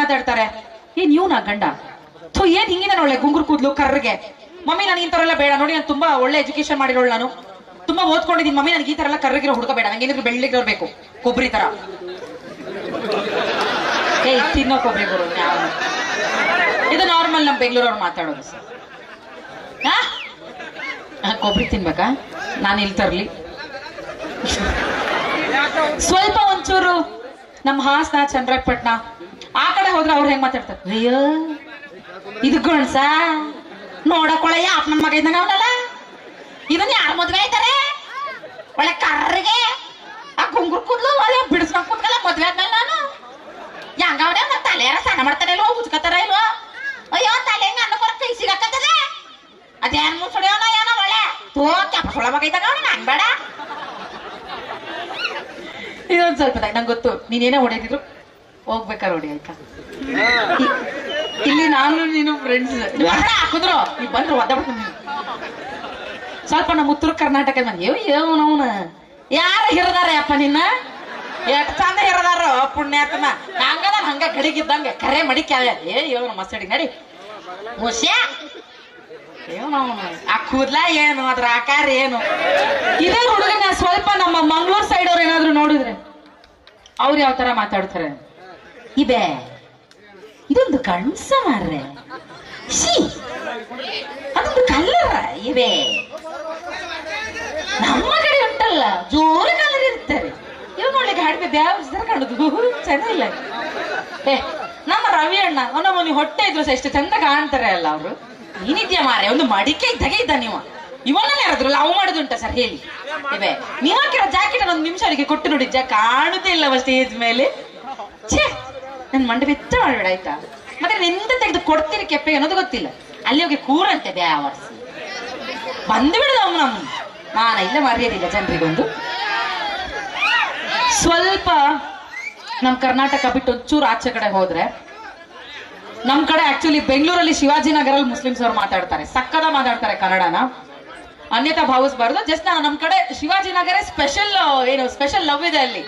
ಮಾತಾಡ್ತಾರೆ. ಏನ್ ಇವ್ನ ಗಂಡ? ಥೂ, ಏನ್ ಹಿಂಗಿದಾನೆ ಒಳ್ಳೆ ಗುಂಗುರು ಕೂದ್ಲು ಕರ್ರಿಗೆ? ಮಮ್ಮಿ ನನಗೆ ಎಲ್ಲ ಬೇಡ. ನೋಡಿ, ನಾನು ತುಂಬಾ ಒಳ್ಳೆ ಎಜುಕೇಶನ್ ಮಾಡಿರೋಳು ನಾನು. ತುಂಬಾ ಓದ್ಕೊಂಡಿದ್ದೀನಿ. ಮಮ್ಮಿ, ನನಗೆ ಈ ತರ ಎಲ್ಲ ಕರ್ರಿಗಿರೋ ಹುಡುಗ ಬೇಡ. ನಂಗೆ ಏನಿದ್ರು ಬೆಳ್ಳಿಗಿರೋ ಬೇಕು. ಕೊಬ್ಬರಿ ತರ. ಏ, ತಿನ್ನೋ ಕೊಬ್ಬರಿ ಇದು ನಾರ್ಮಲ್ ನಮ್ ಬೆಂಗಳೂರವ್ರು ಮಾತಾಡೋದು ಸರ್. ಕೊಬ್ಬರಿ ತಿನ್ಬೇಕಾ? ನಾನು ಇಲ್ಲಿ ತರ್ಲಿ. ಸ್ವಲ್ಪ ಒಂಚೂರು. ನಮ್ಮ ಹಾಸನ ಚಂದ್ರಪಟ್ಟಣ ಆ ಕಡೆ ಹೋದ್ರೆ ಅವ್ರು ಹೆಂಗ್ ಮಾತಾಡ್ತಾರೆ? ಅಯ್ಯೋ, ಇದು ಗಣಸ ನೋಡಕೊಳಯ್ಯ ಅಪ್ಪನ ಮಗ ಇದ್ದಂಗ ಅವನಲ್ಲ. ಇದನ್ನ ಯಾರು ಮದ್ವೆ ಆಯ್ತಾರೆ? ಒಳ್ಳೆ ಕರ್ರಿಗೆ. ಆ ಗುಂಗುರ್ ಕೂದ್ಲು ಒಳ್ಳೆ ಬಿಡಿಸ್ಕೊಂಡ್ ಕೂತ್ಕಲ್ಲ, ಮದ್ವೆ ಆದ್ಮೇಲೆ ನಾನು. ಹೆಂಗ ಅವ್ರೆ ಮತ್ತೆ ತಲೆ ಯಾರ ಸ್ನಾನ ಮಾಡ್ತಾರ ಇಲ್ವೋ ಉಜ್ಕತಾರ ಇಲ್ವೋ? ಅಯ್ಯೋ, ತಲೆ ಹೆಂಗ ಅನ್ನ ಕೊರ ಕೈ ಅದೇನ್ ಮುಸುಡಿಯವನ ಏನೋ ಒಳ್ಳೆ. ತೋ ಕೆಪ್ಪ ಮಗ ಇದ್ದಂಗ ಅವನ ನಂಗ್ ಬೇಡ. ಇದೊಂದ್ ಸ್ವಲ್ಪ ನಂಗೆ ಗೊತ್ತು. ನೀನೇನೇ ಹೊಡೆದಿದ್ರು ಹೋಗ್ಬೇಕಾರೆ ನೋಡಿ ಆಯ್ತಾ? ಇಲ್ಲಿ ನಾನು, ನೀನು ಫ್ರೆಂಡ್ಸ್ ಹಾಕಿದ್ರು. ನೀವು ಬಂದ್ರು ನೀವು. ಸ್ವಲ್ಪ ನಮ್ಮ ಉತ್ತರ ಕರ್ನಾಟಕ ಮಂದಿ ಏವ್ ಏವ್ ಯಾರು ಹಿರದಾರ ಅಪ್ಪ ನಿನ್ನ? ಎಷ್ಟ್ ಚಂದ ಹಿರದಾರ ಪುಣ್ಯಾತ್ಮ. ಹಂಗದ, ಹಂಗ ಕಡಿಗಿದ್ದಂಗ ಕರೆ ಮಡಿಕ್ಯಾವ ಏ ಇವ್ ಮಸಡಿ ನಡಿ ಮುಷ್ಯ ಏನವನು ನವ್ನ ಆ ಕೂದ್ಲ ಏನು? ಅದ್ರ ಆಕಾರ ಏನು? ಇದೇ ಹುಡುಗನ ಸ್ವಲ್ಪ ನಮ್ಮ ಮಂಗ್ಳೂರ್ ಸೈಡ್ ಅವ್ರು ಏನಾದ್ರು ನೋಡಿದ್ರೆ ಅವ್ರು ಯಾವ ತರ ಮಾತಾಡ್ತಾರೆ ಇದೆ ಇದೊಂದು ಕಣ್ಸ ಮಾರ್ರೆ ಅದೊಂದು ಕಲ್ಲರ ಇವೆ. ನಮ್ಮ ಕಡೆ ಉಂಟಲ್ಲ, ಜೋರು ಕಲರ್ ಇರ್ತಾರೆ ಇವ್ ನೋಡ್ಲಿಕ್ಕೆ ಹಾಡಿದ ಬ್ಯಾವ್ಸ್ದಾರ ಕಾಣುದು. ಚೆನ್ನಾಗಿಲ್ಲ. ನಮ್ಮ ರವಿ ಅಣ್ಣ ಅವನ ಹೊಟ್ಟೆ ಇದ್ರು ಸಹ ಎಷ್ಟು ಚಂದ ಕಾಣ್ತಾರೆ ಅಲ್ಲ ಅವರು. ಏನಿದ್ಯಾ ಮಾರೆ ಒಂದು ಮಡಿಕೆ ಇದ್ದಾಗೆ ಇದ್ದ ನೀವ ಇವನನ್ನ ಯಾರಾದ್ರು ಲವ್ ಮಾಡುದುಂಟ ಸರ್, ಹೇಳಿ. ಇವೆ. ನೀವಾಕಿರೋ ಜಾಕೆಟ್ ಒಂದು ನಿಮಿಷ ಅವರಿಗೆ ಕೊಟ್ಟು ನೋಡಿ ಕಾಣುದೇ ಇಲ್ಲವ ಸ್ಟೇಜ್ ಮೇಲೆ. ಛೇ ನನ್ ಮಂಡೆ ಬೆಚ್ಚ ಮಾಡಬೇಡ, ಆಯ್ತಾ? ಮತ್ತೆ ನಿಂದ ತೆಗೆದು ಕೊಡ್ತೀರಿ ಕೆಪ್ಪೆ ಅನ್ನೋದು ಗೊತ್ತಿಲ್ಲ. ಅಲ್ಲಿ ಹೋಗಿ ಕೂರಂತೆ ಬ್ಯಾವರ್ಸ್ ಬಂದು ಬಿಡುದು ಅವ್ನು ನಮ್ಮ ನಾನ ಇಲ್ಲ ಮರ್ಯಾದಿಲ್ಲ ಜನರಿಗೊಂದು. ಸ್ವಲ್ಪ ನಮ್ ಕರ್ನಾಟಕ ಬಿಟ್ಟು ಒಂಚೂರು ಆಚೆ ಕಡೆ ಹೋದ್ರೆ, ನಮ್ ಕಡೆ ಆಕ್ಚುಲಿ ಬೆಂಗಳೂರಲ್ಲಿ ಶಿವಾಜಿನಗರಲ್ಲಿ ಮುಸ್ಲಿಮ್ಸ್ ಅವ್ರು ಮಾತಾಡ್ತಾರೆ. ಸಕ್ಕದ ಮಾತಾಡ್ತಾರೆ ಕನ್ನಡನ. ಅನ್ಯತಾ ಭಾವಿಸ್ಬಾರ್ದು ಜಸ್ಟ್ ನಾನು ನಮ್ ಕಡೆ ಶಿವಾಜಿನಗರೇ ಸ್ಪೆಷಲ್ ಏನು ಸ್ಪೆಷಲ್ ಲವ್ ಇದೆ ಅಲ್ಲಿ.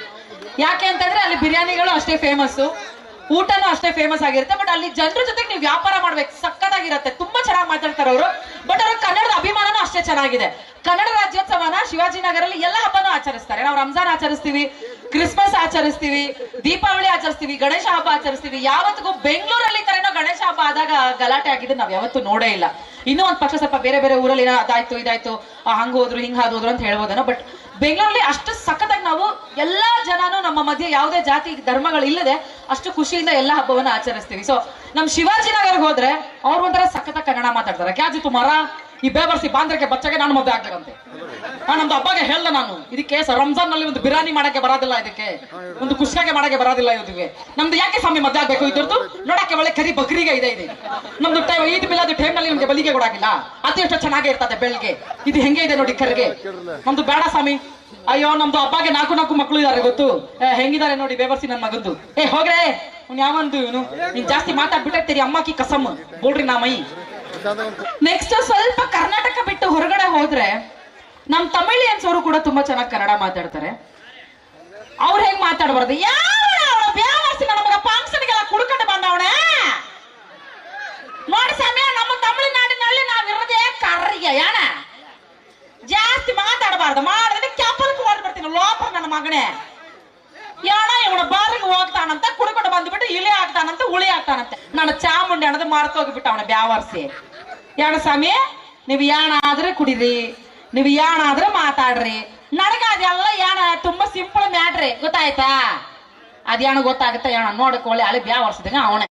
ಯಾಕೆ ಅಂತಂದ್ರೆ ಅಲ್ಲಿ ಬಿರಿಯಾನಿಗಳು ಅಷ್ಟೇ ಫೇಮಸ್ ಊಟನೂ ಅಷ್ಟೇ ಫೇಮಸ್ ಆಗಿರುತ್ತೆ. ಬಟ್ ಅಲ್ಲಿ ಜನರ ಜೊತೆಗೆ ನೀವು ವ್ಯಾಪಾರ ಮಾಡ್ಬೇಕು. ಸಕ್ಕತ್ತಾಗಿರುತ್ತೆ ತುಂಬಾ ಚೆನ್ನಾಗಿ ಮಾತಾಡ್ತಾರೆ ಅವರು. ಬಟ್ ಅವ್ರ ಕನ್ನಡದ ಅಭಿಮಾನನೂ ಅಷ್ಟೇ ಚೆನ್ನಾಗಿದೆ. ಕನ್ನಡ ರಾಜ್ಯೋತ್ಸವನ ಶಿವಾಜಿನಗರಲ್ಲಿ ಎಲ್ಲ ಹಬ್ಬನೂ ಆಚರಿಸ್ತಾರೆ. ನಾವು ರಂಜಾನ್ ಆಚರಿಸ್ತೀವಿ, ಕ್ರಿಸ್ಮಸ್ ಆಚರಿಸ್ತೀವಿ, ದೀಪಾವಳಿ ಆಚರಿಸ್ತೀವಿ, ಗಣೇಶ ಹಬ್ಬ ಆಚರಿಸ್ತೀವಿ. ಯಾವತ್ತಿಗೂ ಬೆಂಗಳೂರಲ್ಲಿ ತರನೋ ಗಣೇಶ ಹಬ್ಬ ಆದಾಗ ಗಲಾಟೆ ಆಗಿದ್ದು ನಾವ್ ಯಾವತ್ತೂ ನೋಡೇ ಇಲ್ಲ. ಇನ್ನೂ ಒಂದ್ ಪಕ್ಷ ಸ್ವಲ್ಪ ಬೇರೆ ಬೇರೆ ಊರಲ್ಲಿ ಏನೋ ಅದಾಯ್ತು, ಇದಾಯ್ತು ಹಂಗ್ ಹೋದ್ರು, ಹಿಂಗ್ ಹಾದ್ ಹೋದ್ರು ಅಂತ ಹೇಳ್ಬೋದೇನೋ. ಬಟ್ ಬೆಂಗಳೂರಲ್ಲಿ ಅಷ್ಟು ಸಖತ್ತಾಗಿ ನಾವು ಎಲ್ಲಾ ನಮ್ಮ ಮಧ್ಯೆ ಯಾವುದೇ ಜಾತಿ ಧರ್ಮಗಳು ಇಲ್ಲದೆ ಅಷ್ಟು ಖುಷಿಯಿಂದ ಎಲ್ಲ ಹಬ್ಬವನ್ನ ಆಚರಿಸ್ತೀವಿ. ಸೊ ನಮ್ ಶಿವಾಜಿನಗರ್ಗೆ ಹೋದ್ರೆ ಅವ್ರ ಒಂಥರ ಸಖತ ಕನ್ನಡ ಮಾತಾಡ್ತಾರೆ. ಕ್ಯಾಜಿ ತುಮಾರ ಈ ಬೇಬರ್ಸಿ ಬಾಂದ್ರಕ್ಕೆ ಬಚ್ಚಗೆ ನಾನು ಮದುವೆ ಆಗ್ಬೇಕಂತೆ. ನಾನು ನಮ್ದು ಹಬ್ಬಗೆ ಹೇಳ್ದೆ ನಾನು. ಇದಕ್ಕೆ ರಂಜಾನ್ನಲ್ಲಿ ಒಂದು ಬಿರಿಯಾನಿ ಮಾಡಕ್ಕೆ ಬರೋದಿಲ್ಲ ಇದಕ್ಕೆ. ಒಂದು ಕುಷ್ಕಾಗೆ ಮಾಡಕ್ಕೆ ಬರೋದಿಲ್ಲ ಇದಕ್ಕೆ. ನಮ್ದು ಯಾಕೆ ಸ್ವಾಮಿ ಮದ್ದೆ ಆಗ್ಬೇಕು ಇದ್ರದ್ದು? ನೋಡಕ್ಕೆ ಒಳ್ಳೆ ಕರಿ ಬಕ್ರಿಗೆ ಇದೆ ಇದೆ. ನಮ್ದು ಟೈಮ್ ಈದ್ ಮಿಲಾದ್ ಟೈಮ್ನಲ್ಲಿ ನಮ್ಗೆ ಬಲಿಗೆ ಕೊಡಾಗಿಲ್ಲ ಅತಿ ಎಷ್ಟು ಚೆನ್ನಾಗಿ ಇರ್ತದೆ ಬೆಳ್ಗೆ. ಇದು ಹೆಂಗೆ ಇದೆ ನೋಡಿ ಕರ್ಗೆ. ನಮ್ದು ಬೇಡ ಸ್ವಾಮಿ. ಅಯ್ಯೋ, ನಮ್ದು ಅಪ್ಪಾಗೆ ನಾಲ್ಕು ನಾಲ್ಕು ಮಕ್ಕಳು ಇದಾರೆ, ಗೊತ್ತು? ಹೆಂಗಿದ್ದಾರೆ ನೋಡಿ ಬೇಬರ್ಸಿ ನನ್ ಮಗಂದು. ಏ, ಹೋಗ್ರೆ! ಯಾವಂದು ಇವನು? ನೀನ್ ಜಾಸ್ತಿ ಮಾತಾಡ್ಬಿಟ್ಟೆ ಅಮ್ಮಕ್ಕಿ ಕಸಮ್. ಬೋಡ್ರಿ ನಾ ಮೈ. ನೆಕ್ಸ್ಟ್ ಸ್ವಲ್ಪ ಕರ್ನಾಟಕ ಬಿಟ್ಟು ಹೊರಗಡೆ ಹೋದ್ರೆ, ನಮ್ ತಮಿಳಿಯನ್ಸ್ ಅವರು ಕೂಡ ತುಂಬಾ ಚೆನ್ನಾಗಿ ಕನ್ನಡ ಮಾತಾಡ್ತಾರೆ. ಅವ್ರು ಹೆಂಗ್ ಮಾತಾಡಬಾರ್ದು? ನನ್ನ ಫಂಕ್ಷನ್ಗೆಲ್ಲ ಕುಡ್ಕೊಂಡು ಬಂದವಣೆ ನೋಡಿ ಸಮಯ ನಮ್ಮ ತಮಿಳುನಾಡಿನಲ್ಲಿ ನಾವಿರೋದೇ ಕರ್ರಿಗೆ ಯಾಣ? ಜಾಸ್ತಿ ಮಾತಾಡಬಾರ್ದು ಮಾಡಿದ್ರೆ ಲೋಪರ್ ನನ್ನ ಮಗನೇ. ಯಾಣ ಇವನ ಬಾರಿಗೆ ಹೋಗ್ತಾನಂತ, ಕುಡ್ಕೊಂಡು ಬಂದ್ಬಿಟ್ಟು ಇಲಿ ಆಗ್ತಾನಂತ, ಉಳಿ ಆಗ್ತಾನಂತೆ. ನನ್ನ ಚಾಮುಂಡಿ ಅನ್ನೋದು ಮರ್ತೋಗ್ಬಿಟ್ಟ ಅವನ ಬ್ಯಾವರ್ಸಿ. ಯಾಣ ಸ್ವಾಮಿ, ನೀವು ಯಾಣ ಆದ್ರೆ ಕುಡಿರಿ. ನೀವು ಯಾಣ ಆದ್ರೆ ಮಾತಾಡ್ರಿ. ನನಗ ಅದೆಲ್ಲ ಯಾಣ ತುಂಬಾ ಸಿಂಪಲ್ ಮ್ಯಾಟ್ರಿ ಗೊತ್ತಾಯ್ತಾ? ಅದ್ಯಾಣ ಗೊತ್ತಾಗುತ್ತೆ, ಯಾಣ ನೋಡಕ್ ಒಳ್ಳೆ ಅಲ್ಲಿ ಬ್ಯಾವರ್ಸಿದಂಗ ಅವನೇ.